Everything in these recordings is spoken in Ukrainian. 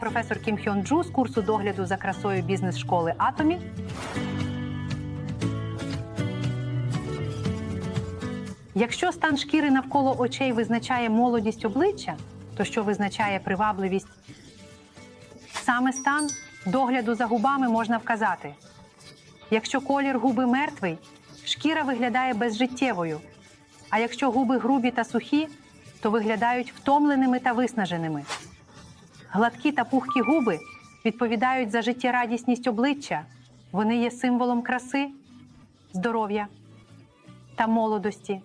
Професор Кім Хьон Джу з курсу догляду за красою бізнес-школи Атомі. Якщо стан шкіри навколо очей визначає молодість обличчя, то що визначає привабливість? Саме стан догляду за губами можна вказати. Якщо колір губи мертвий, шкіра виглядає безжиттєвою. А якщо губи грубі та сухі, то виглядають втомленими та виснаженими. Гладкі та пухкі губи відповідають за життєрадісність обличчя. Вони є символом краси, здоров'я та молодості.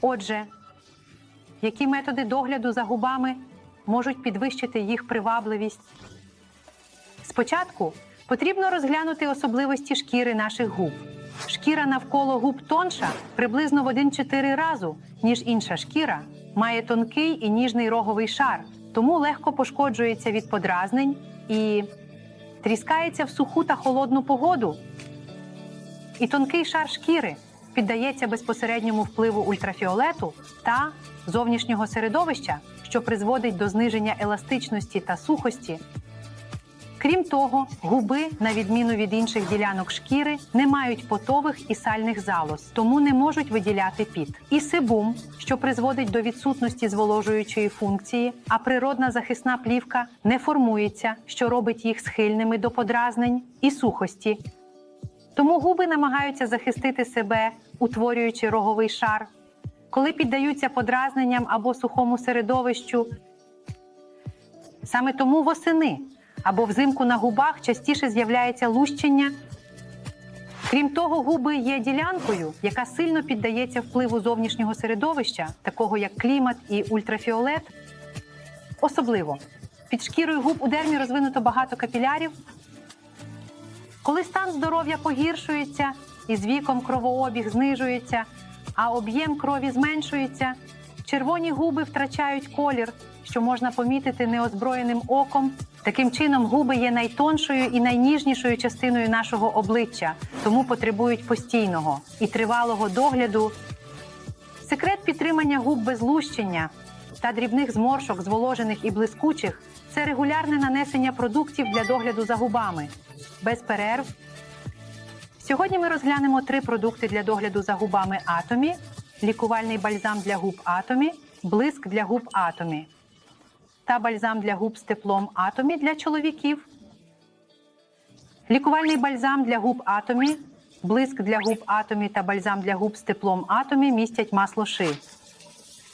Отже, які методи догляду за губами можуть підвищити їх привабливість? Спочатку потрібно розглянути особливості шкіри наших губ. Шкіра навколо губ тонша приблизно в 1-4 разу, ніж інша шкіра, має тонкий і ніжний роговий шар, тому легко пошкоджується від подразнень і тріскається в суху та холодну погоду. І тонкий шар шкіри піддається безпосередньому впливу ультрафіолету та зовнішнього середовища, що призводить до зниження еластичності та сухості. Крім того, губи, на відміну від інших ділянок шкіри, не мають потових і сальних залоз, тому не можуть виділяти піт. І себум, що призводить до відсутності зволожуючої функції, а природна захисна плівка не формується, що робить їх схильними до подразнень і сухості. Тому губи намагаються захистити себе, утворюючи роговий шар. Коли піддаються подразненням або сухому середовищу, саме тому восени або взимку на губах частіше з'являється лущення. Крім того, губи є ділянкою, яка сильно піддається впливу зовнішнього середовища, такого як клімат і ультрафіолет. Особливо під шкірою губ у дермі розвинуто багато капілярів. Коли стан здоров'я погіршується і з віком кровообіг знижується, а об'єм крові зменшується, червоні губи втрачають колір, що можна помітити неозброєним оком. Таким чином, губи є найтоншою і найніжнішою частиною нашого обличчя, тому потребують постійного і тривалого догляду. Секрет підтримання губ без лущення та дрібних зморшок, зволожених і блискучих це регулярне нанесення продуктів для догляду за губами без перерв. Сьогодні ми розглянемо три продукти для догляду за губами Атомі: лікувальний бальзам для губ Атомі, блиск для губ Атомі та бальзам для губ з теплом Атомі для чоловіків. Лікувальний бальзам для губ Атомі, блиск для губ Атомі та бальзам для губ з теплом Атомі містять масло ши,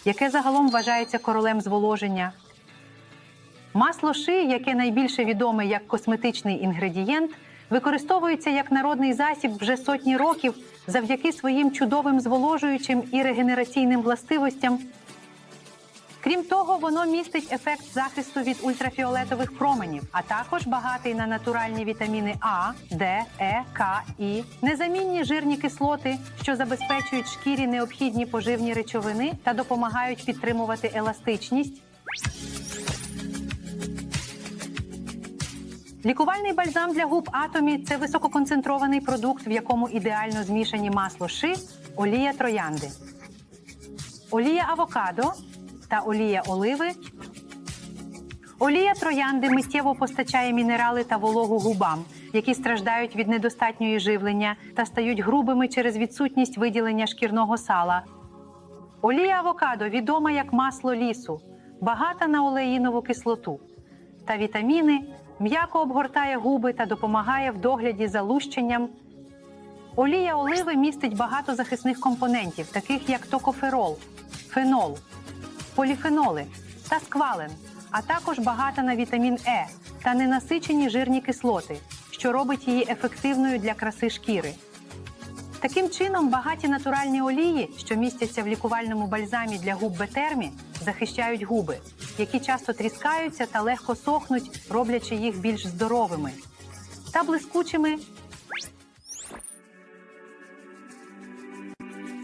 яке загалом вважається королем зволоження. Масло ши, яке найбільше відоме як косметичний інгредієнт, використовується як народний засіб вже сотні років завдяки своїм чудовим зволожуючим і регенераційним властивостям. Крім того, воно містить ефект захисту від ультрафіолетових променів, а також багатий на натуральні вітаміни А, Д, Е, К, І, незамінні жирні кислоти, що забезпечують шкірі необхідні поживні речовини та допомагають підтримувати еластичність. Лікувальний бальзам для губ Атомі це висококонцентрований продукт, в якому ідеально змішані масло ши, олія троянди, олія авокадо та олія оливи. Олія троянди миттєво постачає мінерали та вологу губам, які страждають від недостатньої живлення та стають грубими через відсутність виділення шкірного сала. Олія авокадо відома як масло лісу, багата на олеїнову кислоту та вітаміни, м'яко обгортає губи та допомагає в догляді за лущенням. Олія оливи містить багато захисних компонентів, таких як токоферол, фенол, поліфеноли та сквален, а також багата на вітамін Е та ненасичені жирні кислоти, що робить її ефективною для краси шкіри. Таким чином, багаті натуральні олії, що містяться в лікувальному бальзамі для губ Бетермі, захищають губи, які часто тріскаються та легко сохнуть, роблячи їх більш здоровими та блискучими.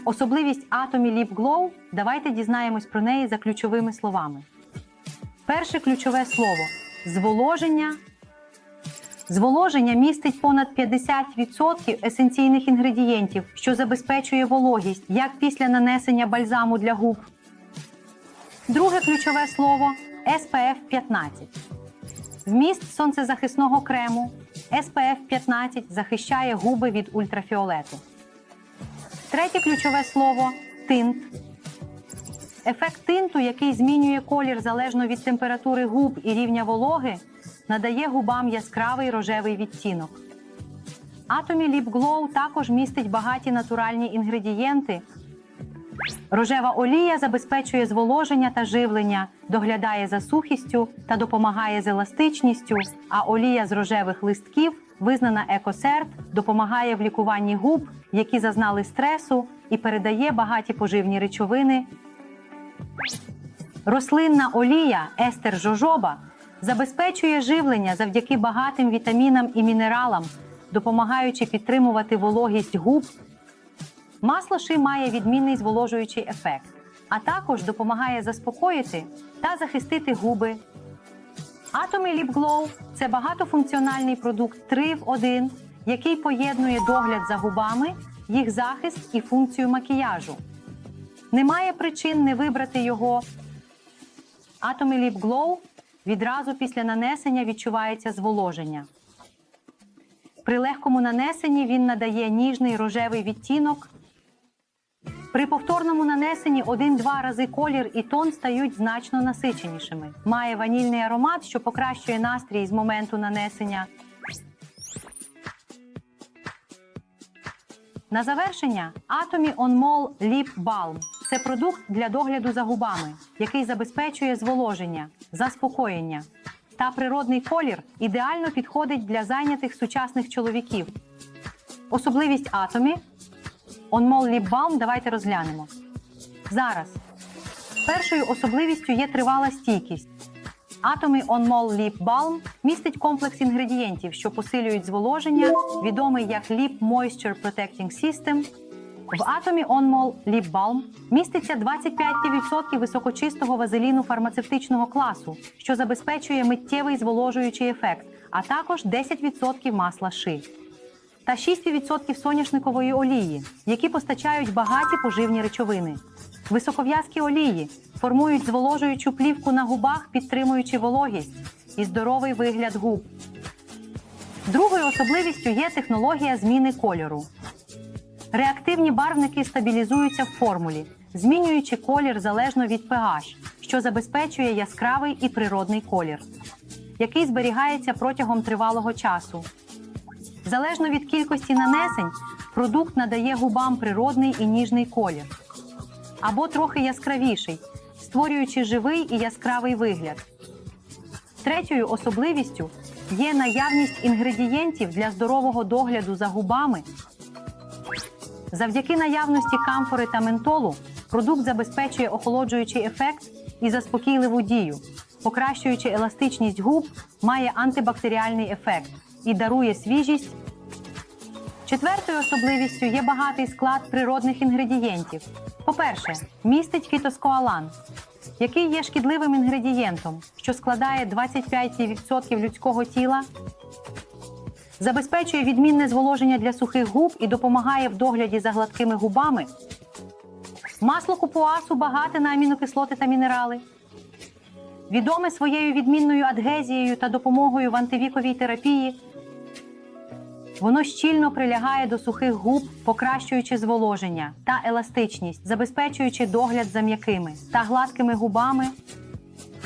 Особливість Atomy Lip Glow – давайте дізнаємось про неї за ключовими словами. Перше ключове слово зволоження. Зволоження містить понад 50% есенційних інгредієнтів, що забезпечує вологість як після нанесення бальзаму для губ. Друге ключове слово SPF 15. Вміст сонцезахисного крему SPF 15 захищає губи від ультрафіолету. Третє ключове слово тинт. Ефект тинту, який змінює колір залежно від температури губ і рівня вологи, надає губам яскравий рожевий відтінок. Atomy Lip Glow також містить багаті натуральні інгредієнти. Рожева олія забезпечує зволоження та живлення, доглядає за сухістю та допомагає з еластичністю. А олія з рожевих листків, визнана екосерт, допомагає в лікуванні губ, які зазнали стресу, і передає багаті поживні речовини. Рослинна олія естер жожоба забезпечує живлення завдяки багатим вітамінам і мінералам, допомагаючи підтримувати вологість губ. Масло ши має відмінний зволожуючий ефект, а також допомагає заспокоїти та захистити губи. Atomy Lip Glow – це багатофункціональний продукт 3 в 1, який поєднує догляд за губами, їх захист і функцію макіяжу. Немає причин не вибрати його. Atomy Lip Glow відразу після нанесення відчувається зволоження. При легкому нанесенні він надає ніжний рожевий відтінок. При повторному нанесенні 1-2 рази колір і тон стають значно насиченішими. Має ванільний аромат, що покращує настрій з моменту нанесення. На завершення Atomy On Mall Lip Balm – це продукт для догляду за губами, який забезпечує зволоження, заспокоєння та природний колір ідеально підходить для зайнятих сучасних чоловіків. Особливість Atomy On Mall Lip Balm давайте розглянемо. Зараз першою особливістю є тривала стійкість. Mall Lip Balm містить комплекс інгредієнтів, що посилюють зволоження, відомий як Lip Moisture Protecting System. В On Mall Lip міститься 25% високочистого вазеліну фармацевтичного класу, що забезпечує миттєвий зволожуючий ефект, а також 10% масла ши та 6% соняшникової олії, які постачають багаті поживні речовини. Високов'язкі олії формують зволожуючу плівку на губах, підтримуючи вологість і здоровий вигляд губ. Другою особливістю є технологія зміни кольору. Реактивні барвники стабілізуються в формулі, змінюючи колір залежно від pH, що забезпечує яскравий і природний колір, який зберігається протягом тривалого часу. Залежно від кількості нанесень, продукт надає губам природний і ніжний колір або трохи яскравіший, створюючи живий і яскравий вигляд. Третьою особливістю є наявність інгредієнтів для здорового догляду за губами. Завдяки наявності камфори та ментолу продукт забезпечує охолоджуючий ефект і заспокійливу дію, покращуючи еластичність губ, має антибактеріальний ефект і дарує свіжість. Четвертою особливістю є багатий склад природних інгредієнтів. По-перше, містить кітоскоалан, який є шкідливим інгредієнтом, що складає 25% людського тіла, забезпечує відмінне зволоження для сухих губ і допомагає в догляді за гладкими губами. Масло купуасу багате на амінокислоти та мінерали. Відоме своєю відмінною адгезією та допомогою в антивіковій терапії. Воно щільно прилягає до сухих губ, покращуючи зволоження та еластичність, забезпечуючи догляд за м'якими та гладкими губами.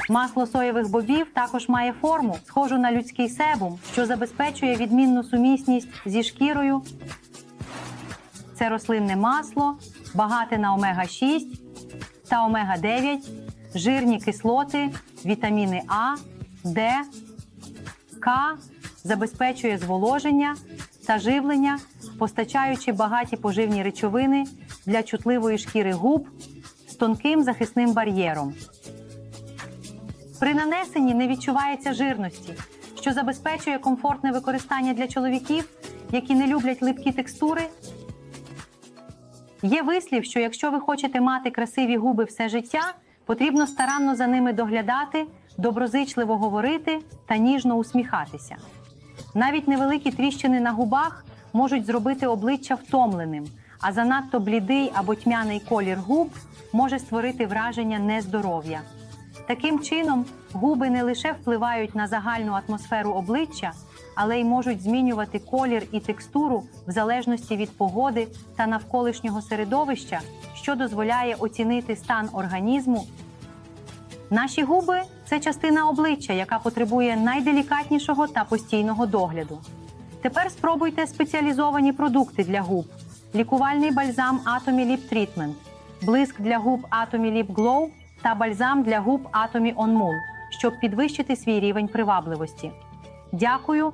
Масло соєвих бобів також має форму, схожу на людський себум, що забезпечує відмінну сумісність зі шкірою. Це рослинне масло, багате на омега-6 та омега-9, жирні кислоти, вітаміни А, Д, К, забезпечує зволоження та живлення, постачаючи багаті поживні речовини для чутливої шкіри губ з тонким захисним бар'єром. При нанесенні не відчувається жирності, що забезпечує комфортне використання для чоловіків, які не люблять липкі текстури. Є вислів, що якщо ви хочете мати красиві губи все життя, потрібно старанно за ними доглядати, доброзичливо говорити та ніжно усміхатися. Навіть невеликі тріщини на губах можуть зробити обличчя втомленим, а занадто блідий або тьмяний колір губ може створити враження нездоров'я. Таким чином, Губи не лише впливають на загальну атмосферу обличчя, але й можуть змінювати колір і текстуру в залежності від погоди та навколишнього середовища, що дозволяє оцінити стан організму. Наші губи це частина обличчя, яка потребує найделікатнішого та постійного догляду. Тепер спробуйте спеціалізовані продукти для губ: лікувальний бальзам Atomy Lip Treatment, блиск для губ Atomy Lip Glow та бальзам для губ Atomy On Moon, щоб підвищити свій рівень привабливості. Дякую